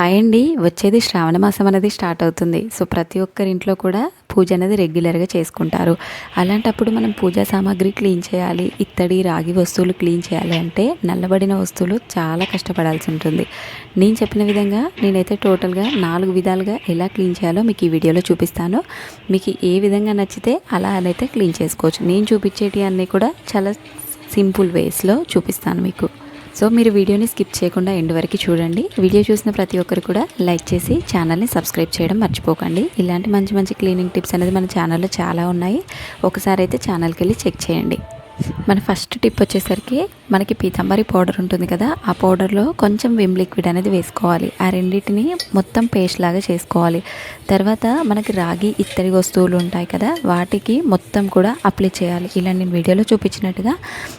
Hi అండి. వచ్చేది శ్రావణ మాసం అనేది స్టార్ట్ అవుతుంది. సో ప్రతి ఒక్కరి ఇంట్లో కూడా పూజ అనేది రెగ్యులర్గా చేసుకుంటారు. అలాంటప్పుడు మనం పూజా సామాగ్రి క్లీన్ చేయాలి. ఇత్తడి రాగి వస్తువులు క్లీన్ చేయాలి అంటే నల్లబడిన వస్తువులు చాలా కష్టపడాల్సి ఉంటుంది. నేను చెప్పిన విధంగా నేనైతే టోటల్గా నాలుగు విధాలుగా ఎలా క్లీన్ చేయాలో మీకు ఈ వీడియోలో చూపిస్తాను. మీకు ఏ విధంగా నచ్చితే అలా అయితే క్లీన్ చేసుకోవచ్చు. నేను చూపించేటి అన్నీ కూడా చాలా సింపుల్ వేస్లో చూపిస్తాను మీకు. సో మీరు వీడియోని స్కిప్ చేయకుండా ఎండ్ వరకు చూడండి. వీడియో చూసిన ప్రతి ఒక్కరు కూడా లైక్ చేసి ఛానల్ని సబ్స్క్రైబ్ చేయడం మర్చిపోకండి. ఇలాంటి మంచి మంచి క్లీనింగ్ టిప్స్ అనేది మన ఛానల్లో చాలా ఉన్నాయి. ఒకసారి అయితే ఛానల్కి వెళ్ళి చెక్ చేయండి. మన ఫస్ట్ టిప్ వచ్చేసరికి మనకి పీతాంబరి పౌడర్ ఉంటుంది కదా ఆ పౌడర్లో కొంచెం విమ్ లిక్విడ్ అనేది వేసుకోవాలి. ఆ రెండింటిని మొత్తం పేస్ట్ లాగా చేసుకోవాలి. తర్వాత మనకి రాగి ఇత్తడి వస్తువులు ఉంటాయి కదా వాటికి మొత్తం కూడా అప్లై చేయాలి. ఇలా నేను వీడియోలో చూపించినట్టుగా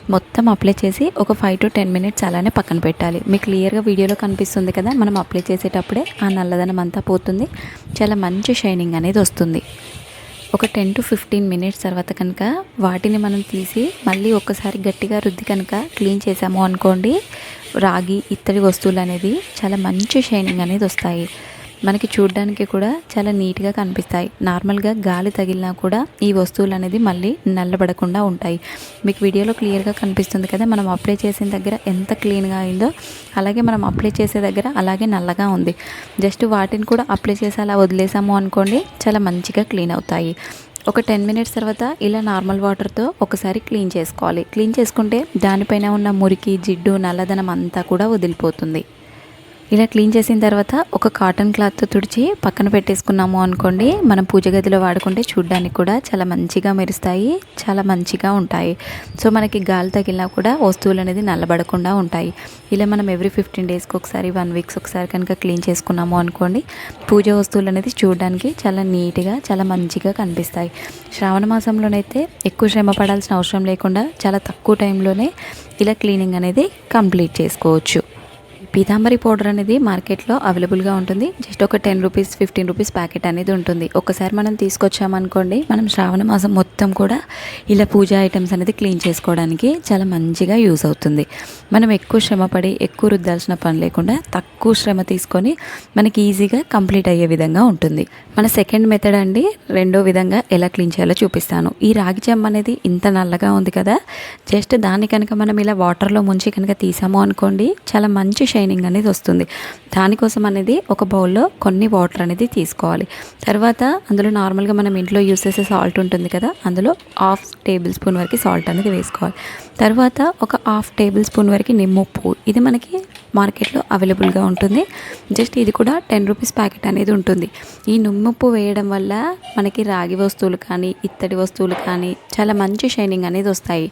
మొత్తం అప్లై చేసి ఒక ఫైవ్ టు టెన్ మినిట్స్ అలానే పక్కన పెట్టాలి. మీకు క్లియర్గా వీడియోలో కనిపిస్తుంది కదా మనం అప్లై చేసేటప్పుడే ఆ నల్లదనం అంతా పోతుంది. చాలా మంచి షైనింగ్ అనేది వస్తుంది. ఒక టెన్ టు ఫిఫ్టీన్ మినిట్స్ తర్వాత కనుక వాటిని మనం తీసి మళ్ళీ ఒక్కసారి గట్టిగా రుద్ది కనుక క్లీన్ చేసాము అనుకోండి రాగి ఇత్తడి వస్తువులు అనేది చాలా మంచి షైనింగ్ అనేది వస్తాయి. మనకి చూడడానికి కూడా చాలా నీట్గా కనిపిస్తాయి. నార్మల్గా గాలి తగిలినా కూడా ఈ వస్తువులు అనేది మళ్ళీ నల్లబడకుండా ఉంటాయి. మీకు వీడియోలో క్లియర్గా కనిపిస్తుంది కదా మనం అప్లై చేసిన దగ్గర ఎంత క్లీన్గా అయిందో అలాగే మనం అప్లై చేసే దగ్గర అలాగే నల్లగా ఉంది. జస్ట్ వాటిని కూడా అప్లై చేసి అలా వదిలేసాము అనుకోండి చాలా మంచిగా క్లీన్ అవుతాయి. ఒక టెన్ మినిట్స్ తర్వాత ఇలా నార్మల్ వాటర్తో ఒకసారి క్లీన్ చేసుకోవాలి. క్లీన్ చేసుకుంటే దానిపైన ఉన్న మురికి జిడ్డు నల్లదనం అంతా కూడా వదిలిపోతుంది. ఇలా క్లీన్ చేసిన తర్వాత ఒక కాటన్ క్లాత్తో తుడిచి పక్కన పెట్టేసుకున్నాము అనుకోండి. మనం పూజ గదిలో వాడుకుంటే చూడడానికి కూడా చాలా మంచిగా మెరుస్తాయి చాలా మంచిగా ఉంటాయి. సో మనకి గాలి తగిలినా కూడా వస్తువులు అనేది నల్లబడకుండా ఉంటాయి. ఇలా మనం ఎవ్రీ ఫిఫ్టీన్ డేస్కి ఒకసారి వన్ వీక్స్ ఒకసారి కనుక క్లీన్ చేసుకున్నాము అనుకోండి పూజ వస్తువులు అనేది చూడడానికి చాలా నీట్గా చాలా మంచిగా కనిపిస్తాయి. శ్రావణ మాసంలోనైతే ఎక్కువ శ్రమ పడాల్సిన అవసరం లేకుండా చాలా తక్కువ టైంలోనే ఇలా క్లీనింగ్ అనేది కంప్లీట్ చేసుకోవచ్చు. పీతాంబరి పౌడర్ అనేది మార్కెట్లో అవైలబుల్గా ఉంటుంది. జస్ట్ ఒక ten rupees fifteen rupees packet అనేది ఉంటుంది. ఒకసారి మనం తీసుకొచ్చామనుకోండి మనం శ్రావణ మాసం మొత్తం కూడా ఇలా పూజా ఐటమ్స్ అనేది క్లీన్ చేసుకోవడానికి చాలా మంచిగా యూజ్ అవుతుంది. మనం ఎక్కువ శ్రమ పడి ఎక్కువ రుద్దాల్సిన పని లేకుండా తక్కువ శ్రమ తీసుకొని మనకి ఈజీగా కంప్లీట్ అయ్యే విధంగా ఉంటుంది. మన సెకండ్ మెథడ్ అండి రెండో విధంగా ఎలా క్లీన్ చేయాలో చూపిస్తాను. ఈ రాగి జమ్మ అనేది ఇంత నల్లగా ఉంది కదా జస్ట్ దాన్ని కనుక మనం ఇలా వాటర్లో ముంచి కనుక తీసాము అనుకోండి చాలా మంచి షైనింగ్ అనేది వస్తుంది. దానికోసం అనేది ఒక బౌల్లో కొన్ని వాటర్ అనేది తీసుకోవాలి. తర్వాత అందులో నార్మల్గా మనం ఇంట్లో యూస్ చేసే సాల్ట్ ఉంటుంది కదా అందులో హాఫ్ టేబుల్ స్పూన్ వరకు సాల్ట్ అనేది వేసుకోవాలి. తర్వాత ఒక హాఫ్ టేబుల్ స్పూన్ వరకు నిమ్మప్పు ఇది మనకి మార్కెట్లో అవైలబుల్గా ఉంటుంది. జస్ట్ ఇది కూడా టెన్ రూపీస్ ప్యాకెట్ అనేది ఉంటుంది. ఈ నుమ్ముప్పు వేయడం వల్ల మనకి రాగి వస్తువులు కానీ ఇత్తడి వస్తువులు కానీ చాలా మంచి షైనింగ్ అనేది వస్తాయి.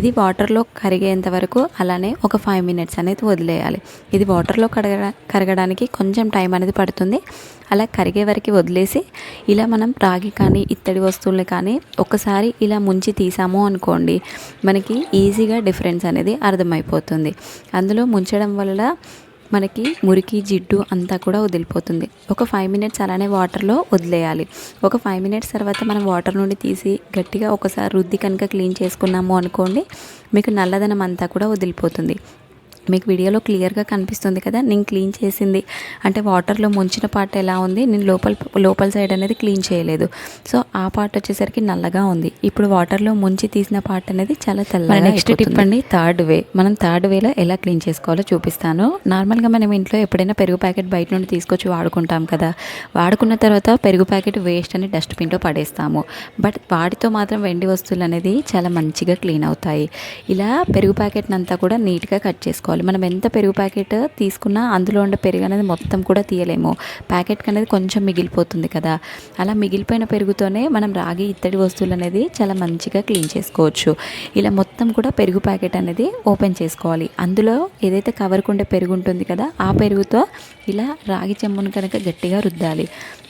ఇది వాటర్లో కరిగేంత వరకు అలానే ఒక ఫైవ్ మినిట్స్ అనేది వదిలేయాలి. ఇది వాటర్లో కడగ కరగడానికి కొంచెం టైం అనేది పడుతుంది. అలా కరిగే వరకు వదిలేసి ఇలా మనం రాగి కానీ ఇత్తడి వస్తువుల్ని కానీ ఒకసారి ఇలా ముంచి తీసాము అనుకోండి మనకి ఈజీగా డిఫరెన్స్ అనేది అర్థమైపోతుంది. అందులో ముంచడం వల్ల మనకి మురికి జిడ్డు అంతా కూడా వదిలిపోతుంది. ఒక ఫైవ్ మినిట్స్ అలానే వాటర్లో వదిలేయాలి. ఒక ఫైవ్ మినిట్స్ తర్వాత మనం వాటర్ నుండి తీసి గట్టిగా ఒకసారి రుద్ది కనుక క్లీన్ చేసుకున్నాము అనుకోండి మీకు నల్లదనం అంతా కూడా వదిలిపోతుంది. మీకు వీడియోలో క్లియర్గా కనిపిస్తుంది కదా నేను క్లీన్ చేసింది. అంటే వాటర్లో ముంచిన పార్ట్ ఎలా ఉంది నేను లోపల లోపల సైడ్ అనేది క్లీన్ చేయలేదు. సో ఆ పార్ట్ వచ్చేసరికి నల్లగా ఉంది. ఇప్పుడు వాటర్లో ముంచి తీసిన పార్ట్ అనేది చాలా తెల్లగా నెక్స్ట్ టిప్ అండి థర్డ్ వే. మనం థర్డ్ వేలో ఎలా క్లీన్ చేసుకోవాలో చూపిస్తాను. నార్మల్గా మనం ఇంట్లో ఎప్పుడైనా పెరుగు ప్యాకెట్ బయట నుండి తీసుకొచ్చి వాడుకుంటాం కదా వాడుకున్న తర్వాత పెరుగు ప్యాకెట్ వేస్ట్ అని డస్ట్బిన్లో పడేస్తాము. బట్ వాటితో మాత్రం వెండి వస్తువులు అనేది చాలా మంచిగా క్లీన్ అవుతాయి. ఇలా పెరుగు ప్యాకెట్ అంతా కూడా నీట్గా కట్ చేసుకోవాలి. తీసుకోవాలి మనం ఎంత పెరుగు ప్యాకెట్ తీసుకున్నా అందులో ఉండే పెరుగు అనేది మొత్తం కూడా తీయలేము. ప్యాకెట్ అనేది కొంచెం మిగిలిపోతుంది కదా. అలా మిగిలిపోయిన పెరుగుతోనే మనం రాగి ఇత్తడి వస్తువులు అనేది చాలా మంచిగా క్లీన్ చేసుకోవచ్చు. ఇలా మొత్తం కూడా పెరుగు ప్యాకెట్ అనేది ఓపెన్ చేసుకోవాలి. అందులో ఏదైతే కవర్కుండే పెరుగు ఉంటుంది కదా ఆ పెరుగుతో ఇలా రాగి చెంబును కనుక గట్టిగా రుద్దాలి.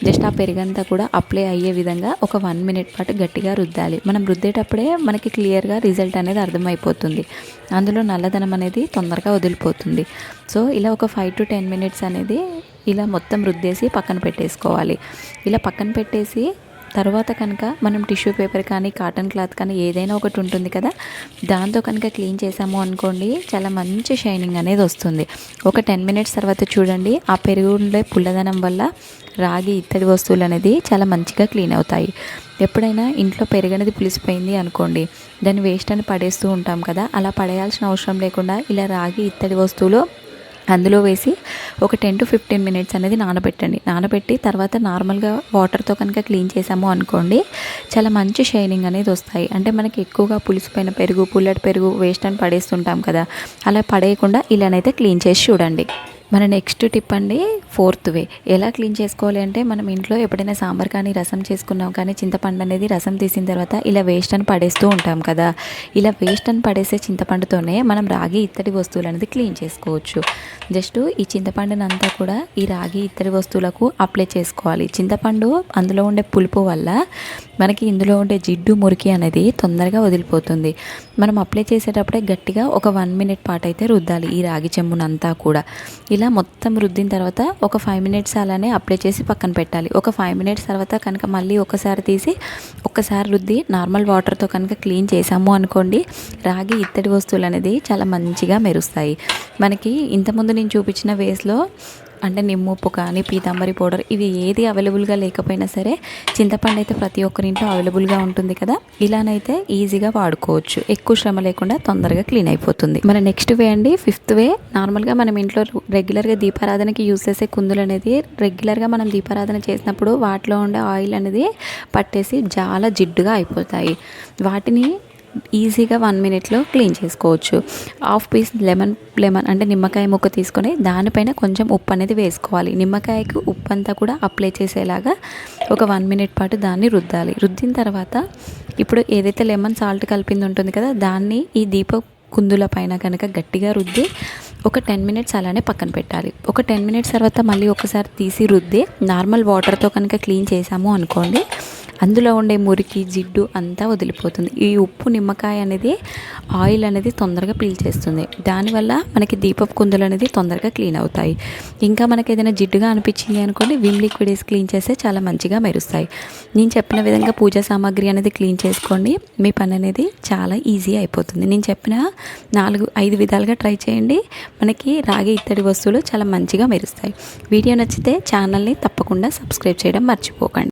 జస్ట్ ఆ పెరుగంతా కూడా అప్లై అయ్యే విధంగా ఒక వన్ మినిట్ పాటు గట్టిగా రుద్దాలి. మనం రుద్దేటప్పుడే మనకి క్లియర్గా రిజల్ట్ అనేది అర్థమైపోతుంది. అందులో నల్లదనం అనేది తొందరగా వదిలిపోతుంది. సో ఇలా ఒక ఫైవ్ టు టెన్ మినిట్స్ అనేది ఇలా మొత్తం రుద్దేసి పక్కన పెట్టేసుకోవాలి. ఇలా పక్కన పెట్టేసి తర్వాత కనుక మనం టిష్యూ పేపర్ కానీ కాటన్ క్లాత్ కానీ ఏదైనా ఒకటి ఉంటుంది కదా దాంతో కనుక క్లీన్ చేసాము అనుకోండి చాలా మంచి షైనింగ్ అనేది వస్తుంది. ఒక టెన్ మినిట్స్ తర్వాత చూడండి ఆ పెరుగు ఉండే పుల్లదనం వల్ల రాగి ఇత్తడి వస్తువులు అనేది చాలా మంచిగా క్లీన్ అవుతాయి. ఎప్పుడైనా ఇంట్లో పెరుగనేది పులిసిపోయింది అనుకోండి దాన్ని వేస్ట్ అని పడేస్తూ ఉంటాం కదా అలా పడేయాల్సిన అవసరం లేకుండా ఇలా రాగి ఇత్తడి వస్తువులు అందులో వేసి ఒక టెన్ టు ఫిఫ్టీన్ మినిట్స్ అనేది నానబెట్టండి. నానబెట్టి తర్వాత నార్మల్గా వాటర్తో కనుక క్లీన్ చేసాము అనుకోండి చాలా మంచి షైనింగ్ అనేది వస్తాయి. అంటే మనకి ఎక్కువగా పులిసిపోయిన పెరుగు పుల్లటి పెరుగు వేస్ట్ అని పడేస్తుంటాం కదా అలా పడేయకుండా ఇలానైతే క్లీన్ చేసి చూడండి. మన నెక్స్ట్ టిప్ అండి ఫోర్త్ వే. ఎలా క్లీన్ చేసుకోవాలి అంటే మనం ఇంట్లో ఎప్పుడైనా సాంబార్ కానీ రసం చేసుకున్నాం కానీ చింతపండు అనేది రసం తీసిన తర్వాత ఇలా వేస్ట్ అని పడేస్తూ ఉంటాం కదా. ఇలా వేస్ట్ అని పడేసే చింతపండుతోనే మనం రాగి ఇత్తడి వస్తువులు అనేది క్లీన్ చేసుకోవచ్చు. జస్ట్ ఈ చింతపండుని అంతా కూడా ఈ రాగి ఇత్తడి వస్తువులకు అప్లై చేసుకోవాలి. చింతపండు అందులో ఉండే పులుపు వల్ల మనకి ఇందులో ఉండే జిడ్డు మురికి అనేది తొందరగా వదిలిపోతుంది. మనం అప్లై చేసేటప్పుడే గట్టిగా ఒక వన్ మినిట్ పాటు అయితే రుద్దాలి ఈ రాగి చెమ్మునంతా కూడా. ఇలా మొత్తం రుద్దిన తర్వాత ఒక ఫైవ్ మినిట్స్ అలానే అప్లై చేసి పక్కన పెట్టాలి. ఒక ఫైవ్ మినిట్స్ తర్వాత కనుక మళ్ళీ ఒకసారి తీసి ఒక్కసారి రుద్ది నార్మల్ వాటర్తో కనుక క్లీన్ చేసాము అనుకోండి రాగి ఇత్తడి వస్తువులు అనేది చాలా మంచిగా మెరుస్తాయి. మనకి ఇంతకుముందు నేను చూపించిన వేస్లో అంటే నిమ్ముప్పు కానీ పీతాంబరి పౌడర్ ఇవి ఏది అవైలబుల్గా లేకపోయినా సరే చింతపండు అయితే ప్రతి ఒక్కరింట్లో అవైలబుల్గా ఉంటుంది కదా. ఇలానైతే ఈజీగా వాడుకోవచ్చు. ఎక్కువ శ్రమ లేకుండా తొందరగా క్లీన్ అయిపోతుంది. మన నెక్స్ట్ వే అండి ఫిఫ్త్ వే. నార్మల్గా మనం ఇంట్లో రెగ్యులర్గా దీపారాధనకి యూస్ చేసే కుందులు అనేది రెగ్యులర్గా మనం దీపారాధన చేసినప్పుడు వాటిలో ఉండే ఆయిల్ అనేది పట్టేసి చాలా జిడ్డుగా అయిపోతాయి. వాటిని ఈజీగా వన్ మినిట్లో క్లీన్ చేసుకోవచ్చు. హాఫ్ పీస్ లెమన్ లెమన్ అంటే నిమ్మకాయ ముక్క తీసుకొని దానిపైన కొంచెం ఉప్పు అనేది వేసుకోవాలి. నిమ్మకాయకు ఉప్పు అంతా కూడా అప్లై చేసేలాగా ఒక వన్ మినిట్ పాటు దాన్ని రుద్దాలి. రుద్దిన తర్వాత ఇప్పుడు ఏదైతే లెమన్ సాల్ట్ కలిపింది ఉంటుంది కదా దాన్ని ఈ దీప కుందుల పైన కనుక గట్టిగా రుద్ది ఒక టెన్ మినిట్స్ అలానే పక్కన పెట్టాలి. ఒక టెన్ మినిట్స్ తర్వాత మళ్ళీ ఒకసారి తీసి రుద్ది నార్మల్ వాటర్తో కనుక క్లీన్ చేసాము అనుకోండి అందులో ఉండే మురికి జిడ్డు అంతా వదిలిపోతుంది. ఈ ఉప్పు నిమ్మకాయ అనేది ఆయిల్ అనేది తొందరగా పీల్చేస్తుంది దానివల్ల మనకి దీపపు కుందులు అనేది తొందరగా క్లీన్ అవుతాయి. ఇంకా మనకి ఏదైనా జిడ్డుగా అనిపించింది అనుకోండి విమ్ లిక్విడ్ వేసి క్లీన్ చేస్తే చాలా మంచిగా మెరుస్తాయి. నేను చెప్పిన విధంగా పూజా సామాగ్రి అనేది క్లీన్ చేసుకోండి. మీ పని అనేది చాలా ఈజీ అయిపోతుంది. నేను చెప్పిన నాలుగు ఐదు విధాలుగా ట్రై చేయండి. మనకి రాగి ఇత్తడి వస్తువులు చాలా మంచిగా మెరుస్తాయి. వీడియో నచ్చితే ఛానల్ని తప్పకుండా సబ్స్క్రైబ్ చేయడం మర్చిపోకండి.